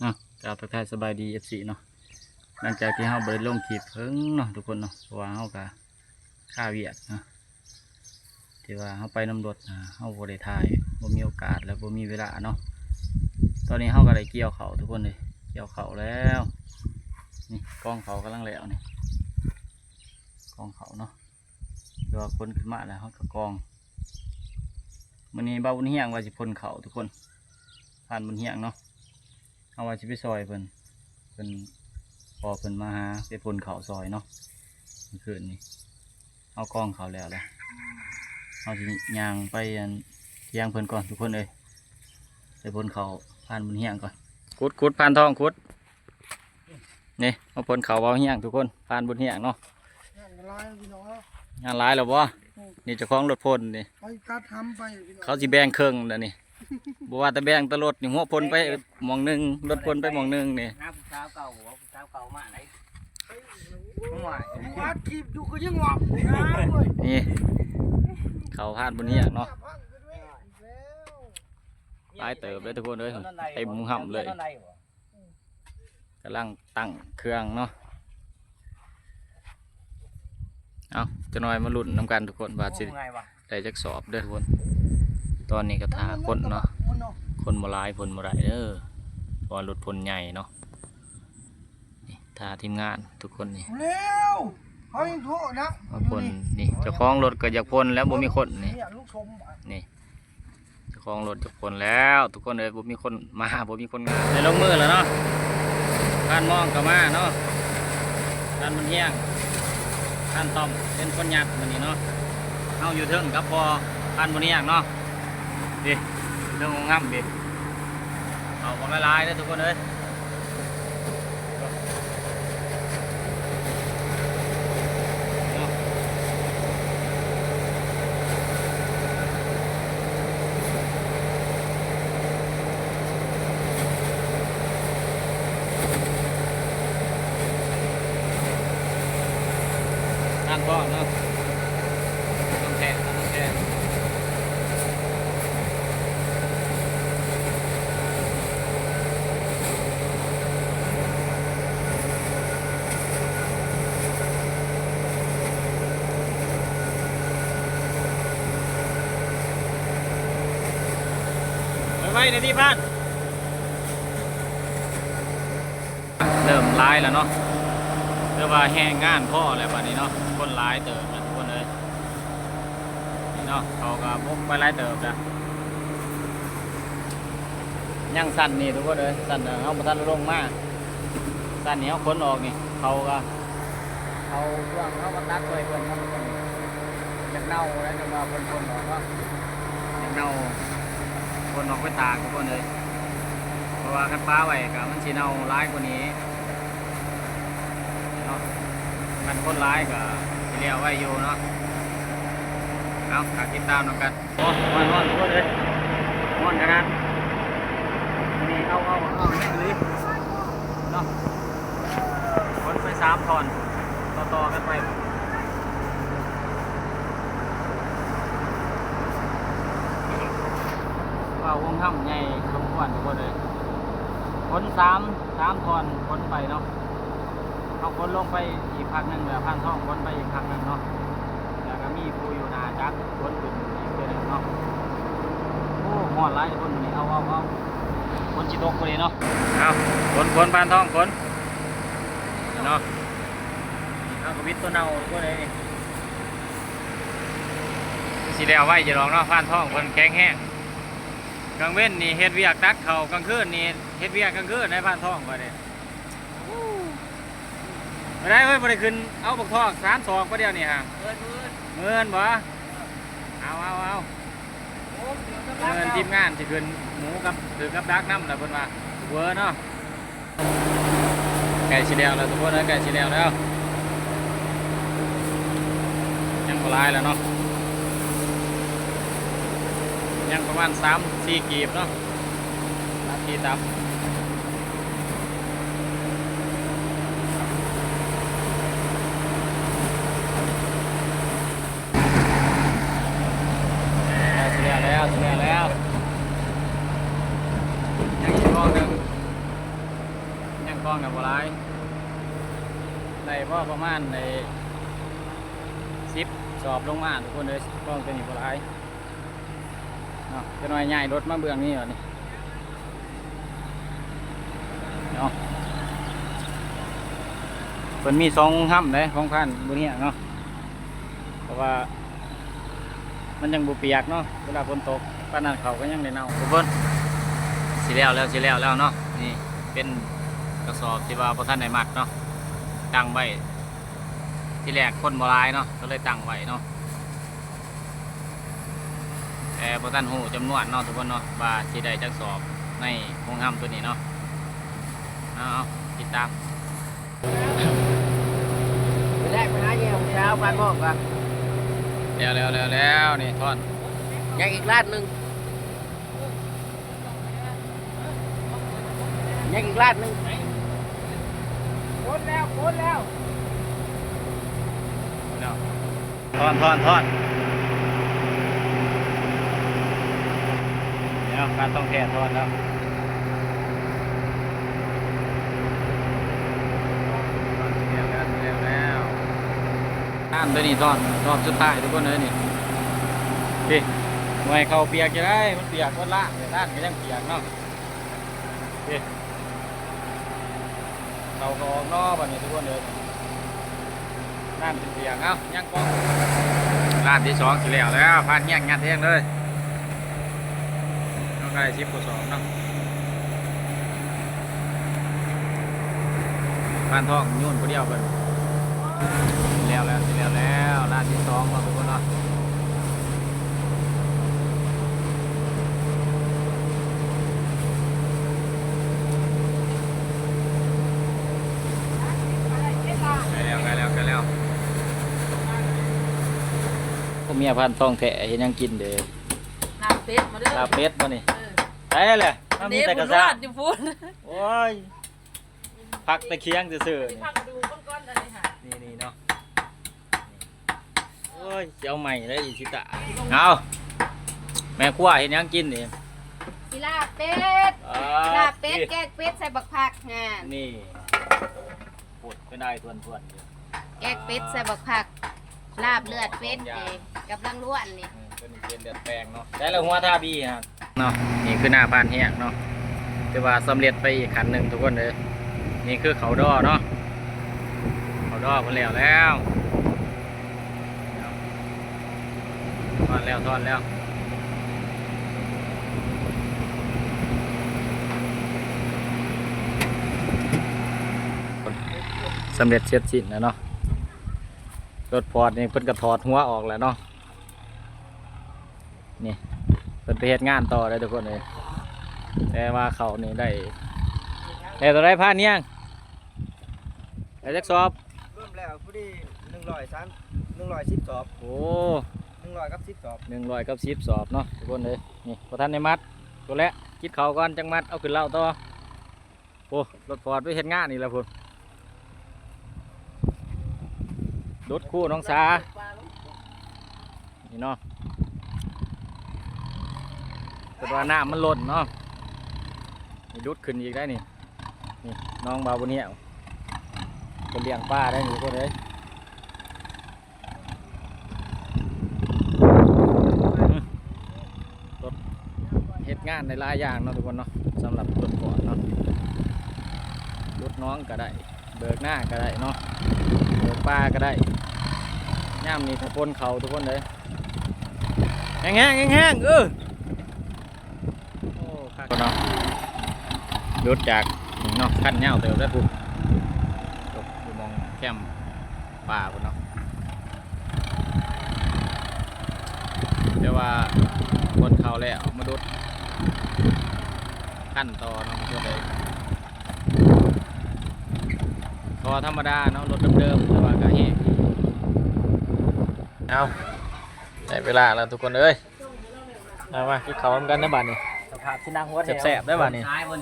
เนะกราบทักทายสบายดีเอฟซีเนาะหลังจากที่เฮาเบริลงคลิปเพิ่งเนาะทุกคนเนาะเพราะว่าเฮากะค่าเวียดนะที่ว่าเฮาไปนำรถนะเฮาบ่ได้ถ่ายบ่มีโอกาสและบ่มีเวลาเนาะตอนนี้เฮาก็ได้เกี่ยวเขาทุกคนเลยเกี่ยวเขาแล้วนี่กองเขากำลังแล้วนี่กองเขาเนาะเดี๋ยวว่าคนขึ้นมาแล้วเฮาก็กองมื้อนี้เบาบุญเฮียงว่าสิพ่นเขาทุกคนผ่านบุญเฮียงเนาะ เอาว่าสิไปซอยเพิ่นเพิ่นพอเพิ่นมาหาไปพลเขาซอยเนาะเมื่อคืนนี้เอากล้องเขาแล้วแหละเอาสิย่างไปอันเที่ยงเพิ่นก่อนทุกคนเลยไปพลเขาผ่านบุญเฮียงก่อนคุดคุดผ่านทองคุดนี่เอาพลเขาเบาเฮียงทุกคนผ่านบุญเฮียงเนาะงานร้ายพี่น้องงานหลายแล้วบ่นี่เจ้าของรถพลนี่ไปตัดทำไปพี่น้องเขาสิแบ่งเครื่องแล้วนี่ บ่ว่าแต่แบ่งแตรถนี่หัวพลไปหมองหนึงรถพลไปหมองหนึงนี่หาผู้สาวเก่าหัวผู้สาวเก่ามาไหนวัดคลิปดูก็ยังหวับนะเว้ยนี่เขาพาดบนนี้เนาะพังกันด้วยอีกแล้วหลายเติบเลยทุกคนเลยเต็มห่ำเลย กำลังตั้งเครื่องเนาะ เอาจะน้อยมาลุ้นน้ำกันทุกคนว่าสิไงวะได้จักสอบเด้อทุกคน ตอนนี้ก็ทาคนเนาะมันเนาะคนโมลายพลโมไรเด้อเพราะว่ารถพลใหญ่เนาะนี่ทาทีมงานทุกคนนี่เร็วเขายังโทษนะบางคนนี่เจ้าของรถก็อยากพลแล้วบ่มีคนนี่เนี่ยลูกชมอะนี่เจ้าของรถเจ้าคนแล้วทุกคนเลยบ่มีคนมาบ่มีคนงานได้ลงมือแล้วเนาะท่านมองก็มาเนาะท่านมันเฮียงท่านต้อมเป็นคนยัดมันนี่เนาะเฮาอยู่เทิงกับพอท่านมันเฮียงเนาะ ดิเรื่องของง่ำดิเอาของละลายเด้อทุกคนเอ้ยเนาะทางก้อนเนาะต้องแทนต้องแทนไปไว้ ในที่บ้าน เริ่มร้ายแล้วเนาะเรียกว่าแห้งงานพ่ออะไรแบบนี้เนาะคนร้ายเติบนะทุกคนเลยนี่เนาะเขาก็บุกไปไล่เติบนะยังสั่นนี่ทุกคนเลยสั่นน่ะเขาประทันลงมากสั่นนี่เขาค้นออกนี่เขาก็เขาช่วงเขามาตักเลยเพิ่นเขาเป็นจากเน่าแล้วจะมาคนคนออกว่าจากเน่า คนออกไปตากทุกคนเลย เพราะว่าคันป้าไว้ก็มันสีเน่าร้ายกว่านี้เนาะมันคนร้ายก็สิเรียกไว้อยู่เนาะเอาฝากติดตามนกันโอ้นอนนอนทุกคนเลยนอนกันนะนี่เอาเอาเอาแม่เลยเนาะคนไปสามทอนต่อต่อๆกันไป ว่าวงห้ำใหญ่สมควรทุกคนเลยคนสามสามทอนคนไปเนาะเอาคนลงไปอีกพักหนึ่งแล้วพันท่องคนไปอีกพักหนึ่งเนาะแล้วก็มีผู้อยู่นาจักคนขึ้นอีกเดือนเนาะโอ้หอดหลายคนนี่เอาเอาเอาคนจิตกคนนี้เนาะเอาคนคนพันท่องคนเนาะเอากระวิดตัวเน่าตัวไหนนี่สีแดงไว้จะลองเนาะพันท่องคนแข็งแห้ง กลางเว้นนี่เฮ็ดเวียกตักเขากลางคืนนี่เฮ็ดเวียกกลางคืนในพันท่องก็ได้ไม่ได้เว้ยบ่ได้ขึ้นเอาบักทอกสามสองประเดียวนี่ฮะเพื่อนเพื่อนเงินบ่เอาเอาเอาโอ้เดี๋ยวจะเงินทีมงานสิขึ้นหมูกับถือกับดักน้ำแล้วเพิ่นว่าเวอร์เนาะไก่สีแดงแล้วทุกคนเอ้ยไก่สีแดงแล้วยังบ่หลายแล้วเนาะ ยังประมาณสามสี่กีบเนาะสามกีบตับแล้วสีแดงแล้วสีแดงแล้ว ยังอีกรอบหนึ่งกล้องกับบัวลายในพ่อประมาณในสิบสอบลงมาทุกคนเลยกล้องตัวนี้บัวลาย จะหน่อยใหญ่รถมาเบื้องนี้เหรอนี่เนาะมันมีสองห้ำเลยของพันบนนี้เนาะเพราะว่า มันยังบุเปียกเนาะเวลาฝนตกป้านันเขาก็ยังได้เน่าทุกคนสิแล้วแล้วสิแล้วแล้วเนาะนี่เป็นกระสอบที่ว่าพระท่านได้มัดเนาะตั้งไว้ที่แรกคนบราณเนาะก็เลยตั้งไว้เนาะ แต่พระท่านหูจำนวนเนาะทุกคนเนาะว่าสิได้จักสอบในห้องห้ำตัวนี้เนาะเอาเอาติดตามไปแรกไปหาเงี้ยเช้ากันบอกกันแล้วแล้วแล้วแล้วนี่ทอดยังอีกลาดหนึ่งยังอีกลาดหนึ่งโคตรแล้วโคตรแล้วแล้วทอดทอดทอด เดี๋ยวการต้องแทนทอดแล้วแล้วแล้วแล้วแล้วข้ามตัวนี้ตอนรอบสุดท้ายทุกคนเลยนี่พี่หน่วยเขาเปียกจะได้ มันเปียกก็ล่างแต่ด้านก็ยังเปียกเนาะพี่เราก็ออกนอกแบบนี้ทุกคนเลยด้านเป็นเปียกเอ้ายังกองด้านที่สองสิแล้วแล้วผ่านเงี้ยงงัดเองเลย ต้องได้ชิปกว่าสองเนาะผ่านทองยุ่นคนเดียวกันแล้วแล้วแล้วแล้วร้านที่สองมาทุกคนเนาะเมียพันต้องแทะเห็นยังกินเด้อลาเป็ดมาเด้อลาเป็ดมานี่ เออได้เลยมันมีแต่กระซาซ่าดอยู่พูนโอ้ยพักตะเคียงซื่อๆที่นี่พักดูก้อนๆอะไรค่ะนี่นี่เนาะโอ้ยเจ้าใหม่เลยอิชิตะเอาแม่ครัวเห็นยังกินนี่กีลาบเป็ดอ่าลาบเป็ดแกงเป็ดใส่บักผักงานนี่ปวดก็ได้ทวนทวนๆอยู่แกงเป็ดใส่บักผักลาบเลือดเป็ดเองกับลังล้วนนี่ อืมตัวนี้เป็นเดือดแปลงเนาะได้แล้วหัวท่าบีฮะเนาะนี่คือหน้าพานแห้งเนาะแต่ว่าสำเร็จไปอีกขันหนึ่งทุกคนเลยนี่คือเขาดอเนาะเขาดอมันแล้วแล้วทอดแล้วทอดแล้วสำเร็จเสร็จสิ้นแล้วเนาะรถพอร์ตนี่เพิ่นก็ถอดหัวออกแล้วเนาะ นี่เพิ่นไปเฮ็ดงานต่อเลยทุกคนเลยแต่ว่าเขานี่ได้แต่ตัวได้ผ่านยังได้จักสอบรวมแล้วพอดีหนึ่งร้อยสามหนึ่งร้อยสิบสอบโอ้หนึ่งร้อยกับสิบสอบหนึ่งร้อยกับสิบสอบเนาะทุกคนเลยนี่พอท่านในมัดตัวแรกคิดเขาก่อนจังมัดเอาขึ้นเล่าต่อโอ้รถพอร์ตไปเฮ็ดงานนี่แหละพุ่นรถคู่น้องสานี่เนาะ แต่ว่าน้ำมันล้นเนาะนี่ดุดขึ้นอีกได้นี่นี่น้องบาบนเนี่ยคนเลี้ยงป้าได้นี่ทุกคนเลยรถเหตุงานในหลายอย่างเนาะทุกคนเนาะสำหรับรถก่อนเนาะรถน้องก็ได้เบิกหน้าก็ได้เนาะเบิกป้าก็ได้ย่ามนี่ถ้าปนเขาทุกคนเลยแห้งแห้งแห้งแห้งเออ เนาะรถจากนี่เนาะขั้นเงาวเติมได้ปุ๊บตกมองแคมป่าพุ่นเนาะเดี๋ยวว่าคนเขาแล้วมาดุดขั้นต่อเนาะก็เลยทอธรรมดาเนาะรถเดิมๆแต่ว่าก็แห้งเอาได้เวลาแล้วทุกคนเอ้ยเอามากินข้าวกันนะบัดนี้ ภาพที่นั่งหัวแซ่บๆได้บัดนี้ท้ายบน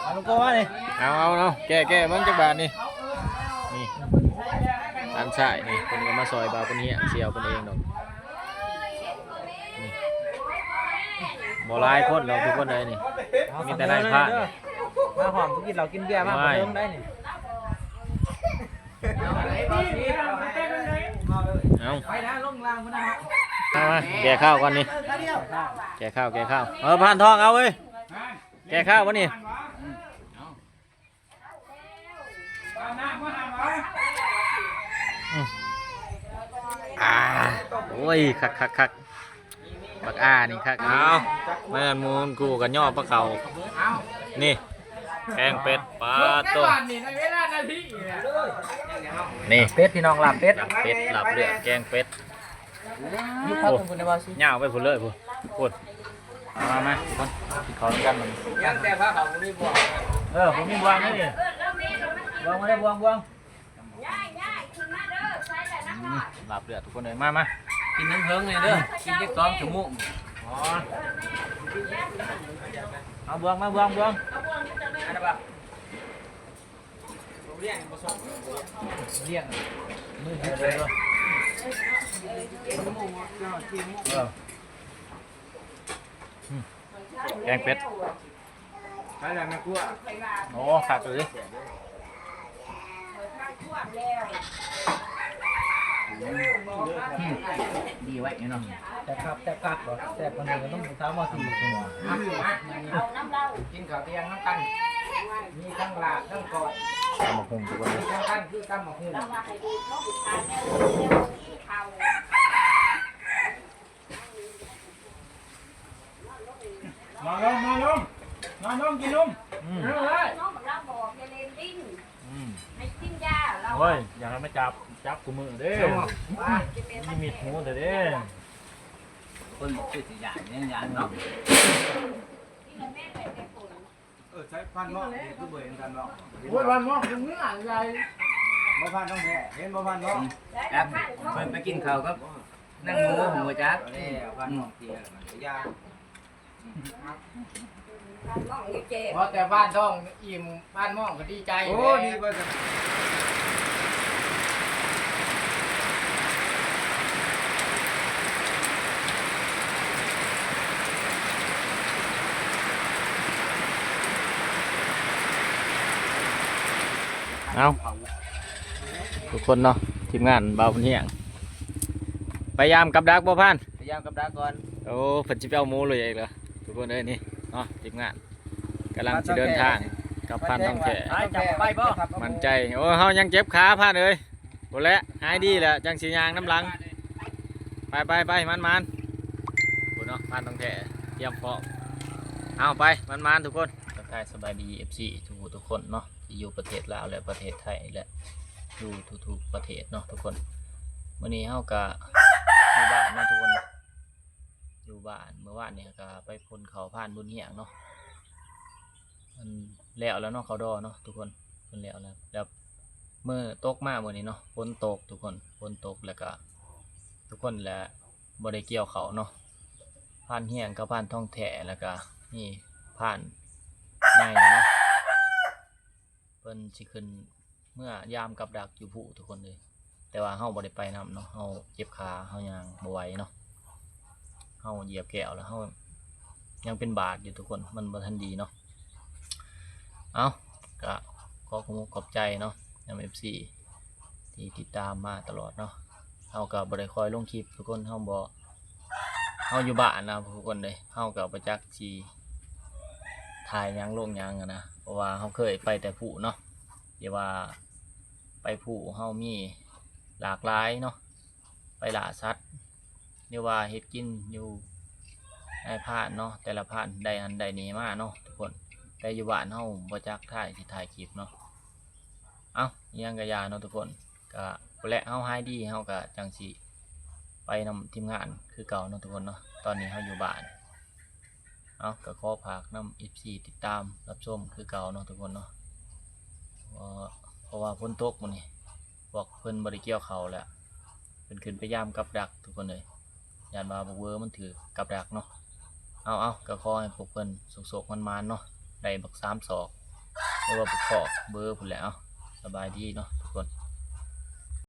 เอาลูกก็ว่านี่เอาเอาเอาแก้แก้เบิ่งจักบาทนี่นี่อันใช่นี่คนก็มาซอยบาวคนนี้เสียวคนเองดอกนี่บ่หลายคนหรอกทุกคนเลยนี่ มีแต่นายพรานมาหอมกินเรากินเบียร์มากกว่าเดิมได้นี่เอาไปนะลงล่างมันนะฮะ เอามาแกะข้าวก่อนนี่แกะข้าวแกะข้าวเออพานทองเอาเว้ยแกะข้าววะนี่อืมอ่าโอ้ยคักคักคักบักอ้านี่คักเอาแม่นมูนกูกันย่อปลาเขานี่แกงเป็ดปลาต้มนี่ในเวลานาทีนี่เป็ดพี่น้องหลับเป็ดหลับเป็ดหลับเลือดแกงเป็ด ยุคพักของคุณในบาซีย่างไปพุ่นเลยพุ่นพุ่นเอามามาทุกคนกินข้าวด้วยกันมันยังแต่พระเขาไม่บวงเออผมมีบวงนี่นี่บวงมาได้บวงบวงอืมหลับเลือดทุกคนเลยมามากินน้ำเพิงเลยเด้อกินแค่สองชั่วโมงอ๋อเอาบวงมาบวงบวงอันนั้นปะเลี้ยงผสมเลี้ยงมือหยิบเลยด้วย เออแกงเป็ดไปแล้วแม่กลัวโอ้ขาดเลยดีไว้เนาะแต่ครับแต่กัดบ่แต่คนหนึ่งต้องสามวันสี่ตัวกินข้าวเตียงน้ำกันมีทั้งลาบทั้งกอดทำมาคุงทุกคนเลยทั้งกันคือตั้มหมกหุ่น มาลงมาลงมาลงกินนม อืม น้องเราบอกจะเล่นดิ้น อืม ให้กินยาเรา โอ้ยอย่างนั้นไม่จับจับ กูมือเด้มีมีดหูแต่เด้คนชื่อสิยานเนี่ยยานเนาะเออใช้พันเนาะนี่คือเบื่อกันเนาะโอ้ยวันมอกยังเนื้ออะไรบ่พันต้องแท้เห็นบ่พันเนาะครับเพิ่นไปกินข้าวครับนั่งหมูหัวจักแล้วพันน้องเตียมันยาเพราะแต่บ้านท้องอิ่มบ้านม่องก็ดีใจโอ้นี่บ่จะ เอาทุกคนเนาะทีมงานเบาเป็นเฮียงพยายามกับดักบ่พันพยายามกับดาก่อนโอ้เพิ่นสิไปเอาหมูเลยอีกเหรอทุกคนเอ้ยนี่เนาะทีมงานกำลังสิเดินทางกับพันต้องแก่จับไปบ่มั่นใจโอ้เฮายังเจ็บขาพันเอ้ยบ่แล้วหายดีแล้วจังสิยางน้ำหลัง ไปไปไปมันมันคุณเนาะพันต้องแก่เตรียมพร้อมเอาไปมันมันทุกคน ทายสบายดี FC ทุกทุกคนเนาะที่อยู่ประเทศลาวและประเทศไทยและอยู่ทุกๆประเทศเนาะทุกคนวันนี้เฮาก็อยู่บ้านเนาะทุกคนอยู่บ้านเมื่อวานเนี่ยก็ไปพลเขาผ่านบุญเหียงเนาะมันแล้วแล้วเนาะเขาดอเนาะทุกคนมันแล้วแล้วแล้วเมื่อตกมาเมื่อนี้เนาะฝนตกทุกคนฝนตกแล้วก็ทุกคนแหละบริเกี่ยวเขาเนาะผ่านเหียงกับผ่านท่องแถแล้วก็นี่ผ่าน ในเนะเพิ่นสิขึ้นเมื่อยามกับดักอยู่ผู้ทุกคนเลย แต่ว่าเฮาบ่ได้ไปนํเนาะเฮาเจ็บขาเฮายังบ่ไหวเนาะเฮาเหยียบแก้วแล้วเฮายังเป็นบาดอยู่ทุกคนมันบ่ทันดีเนาะเอาก็ขอขอบคุณขอบใจเนาะ MFC ที่ติดตามมาตลอดเนาะเฮาก็บ่ได้คอยลงคลิปทุกคนเฮาบ่เฮาอยู่บ้านนะทุกคนเลยเฮาก็บ่จักสิ ถ่ายยังลงยังอะนะเพราะว่าเฮาเคยไปแต่ผู้เนาะเดี๋ยวว่าไปผู้เฮามีหลากหลายเนาะไปลาสัตว์เรียกว่าเฮ็ดกินอยู่ในผ่านเนาะแต่ละผ่านได้อันใดนี้มาเนาะทุกคนแต่อยู่บ้านเฮาบ่จักถ่ายสิถ่ายคลิปเนาะเอ้ายังกะยาเนาะทุกคนก็และเฮาใหายดีเฮาก็จังสิไปนำทีมงานคือเก่าเนาะทุกคนเนาะตอนนี้เฮาอยู่บ้าน เอาก็ขอฝากน้ำ FC ติดตามรับชมคือเก่าเนาะทุกคนเนาะเพราะว่าพราะว่นตกมื้อนี้บอกเพิ่นบ่ได้เกี่ยวเขาวแล้วเป็นขึ้นไปยามกับดักทุกคนเลยยานมาบกเวอร์มันถือกับดักเนาะเอาเอาก็ขอให้พวกเพิ่นสุกๆมันๆเนาะได้บักสามศอกหรือว่าบักขอกเบอร์พุ่นแล้วสบายดีเนาะทุกคน